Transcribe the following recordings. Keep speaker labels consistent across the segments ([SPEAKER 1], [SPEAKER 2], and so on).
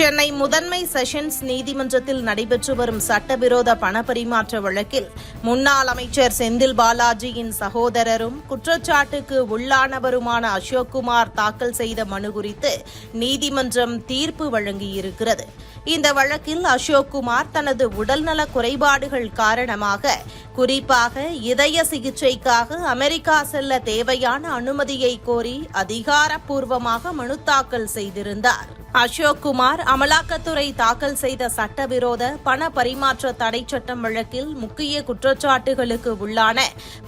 [SPEAKER 1] சென்னை முதன்மை செஷன்ஸ் நீதிமன்றத்தில் நடைபெற்று வரும் சட்டவிரோத பணப்பரிமாற்ற வழக்கில் முன்னாள் அமைச்சர் செந்தில் பாலாஜியின் சகோதரரும் குற்றச்சாட்டுக்கு உள்ளானவருமான அசோக்குமார் தாக்கல் செய்த மனு குறித்து நீதிமன்றம் தீர்ப்பு வழங்கியிருக்கிறது. இந்த வழக்கில் அசோக்குமார் தனது உடல்நல குறைபாடுகள் காரணமாக குறிப்பாக இதய சிகிச்சைக்காக அமெரிக்கா செல்ல தேவையான அனுமதியை கோரி அதிகாரப்பூர்வமாக மனு தாக்கல் செய்திருந்தார். அசோக் குமார் அமலாக்கத்துறை தாக்கல் செய்த சட்டவிரோத பண பரிமாற்ற தடை சட்டம் வழக்கில் முக்கிய குற்றச்சாட்டுகளுக்கு உள்ளான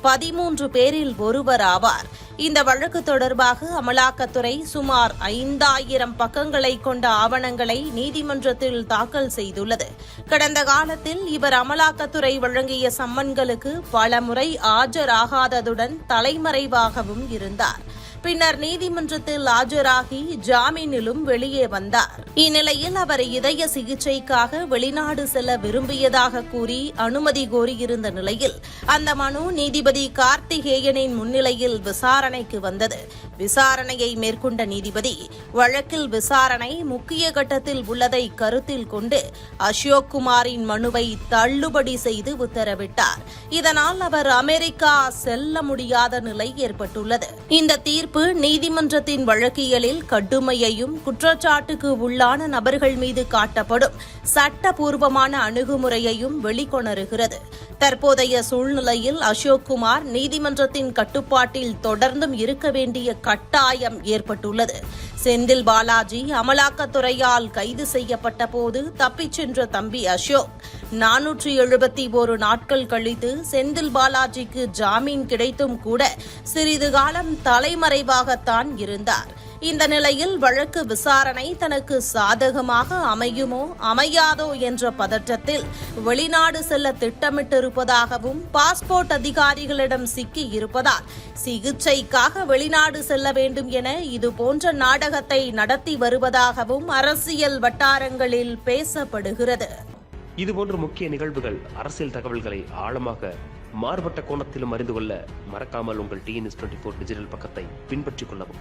[SPEAKER 1] பதிமூன்று பேரில் ஒருவர் ஆவார். இந்த வழக்கு தொடர்பாக அமலாக்கத்துறை சுமார் ஐந்தாயிரம் பக்கங்களை கொண்ட ஆவணங்களை நீதிமன்றத்தில் தாக்கல் செய்துள்ளது. கடந்த காலத்தில் இவர் அமலாக்கத்துறை வழங்கிய சம்மன்களுக்கு பலமுறை ஆஜராகாததுடன் தலைமறைவாகவும் இருந்தார். பின்னர் நீதிமன்றத்தில் ஆஜராகி ஜாமீனிலும் வெளியே வந்தார். இந்நிலையில் அவர் இதய சிகிச்சைக்காக வெளிநாடு செல்ல விரும்பியதாக கூறி அனுமதி கோரியிருந்த நிலையில் அந்த மனு நீதிபதி கார்த்திகேயனின் முன்னிலையில் விசாரணைக்கு வந்தது. விசாரணையை மேற்கொண்ட நீதிபதி வழக்கில் விசாரணை முக்கிய கட்டத்தில் உள்ளதை கருத்தில் கொண்டு அசோக் குமாரின் மனுவை தள்ளுபடி செய்து உத்தரவிட்டார். இதனால் அவர் அமெரிக்கா செல்ல முடியாத நிலை ஏற்பட்டுள்ளது. இந்த தீர்ப்பு நீதிமன்றத்தின் வழக்கியலில் கடுமையையும் குற்றச்சாட்டுக்கு உள்ளான நபர்கள் மீது காட்டப்படும் சட்டபூர்வமான அணுகுமுறையையும் வெளிக்கொணருகிறது. தற்போதைய சூழ்நிலையில் அசோக் குமார் நீதிமன்றத்தின் கட்டுப்பாட்டில் தொடர்ந்தும் இருக்க வேண்டிய கட்டாயம் ஏற்பட்டுள்ளது. செந்தில் பாலாஜி அமலாக்கத்துறையால் கைது செய்யப்பட்ட போது தப்பிச் சென்ற தம்பி அசோக் நானூற்றி எழுபத்தி ஒரு நாட்கள் கழித்து செந்தில் பாலாஜிக்கு ஜாமீன் கிடைத்தும் கூட சிறிது காலம் தலைமறைவாகத்தான் இருந்தார். இந்த நிலையில் வழக்கு விசாரணை தனக்கு சாதகமாக அமையுமோ அமையாதோ என்ற பதற்றத்தில் வெளிநாடு செல்ல திட்டமிட்டிருப்பதாகவும் பாஸ்போர்ட் அதிகாரிகளிடம் சிக்கி இருப்பதால் சிகிச்சைக்காக வெளிநாடு செல்ல வேண்டும் என இதுபோன்ற நாடகத்தை நடத்தி வருவதாகவும் அரசியல் வட்டாரங்களில் பேசப்படுகிறது.
[SPEAKER 2] இதுபோன்ற முக்கிய நிகழ்வுகள் அரசியல் தகவல்களை ஆழமாக மாறுபட்ட கோணத்திலும் அறிந்து கொள்ள மறக்காமல் உங்கள் டிஎன்எஸ் டுவெண்ட்டி ஃபோர் டிஜிட்டல் பக்கத்தை பின்பற்றிக் கொள்ளவும்.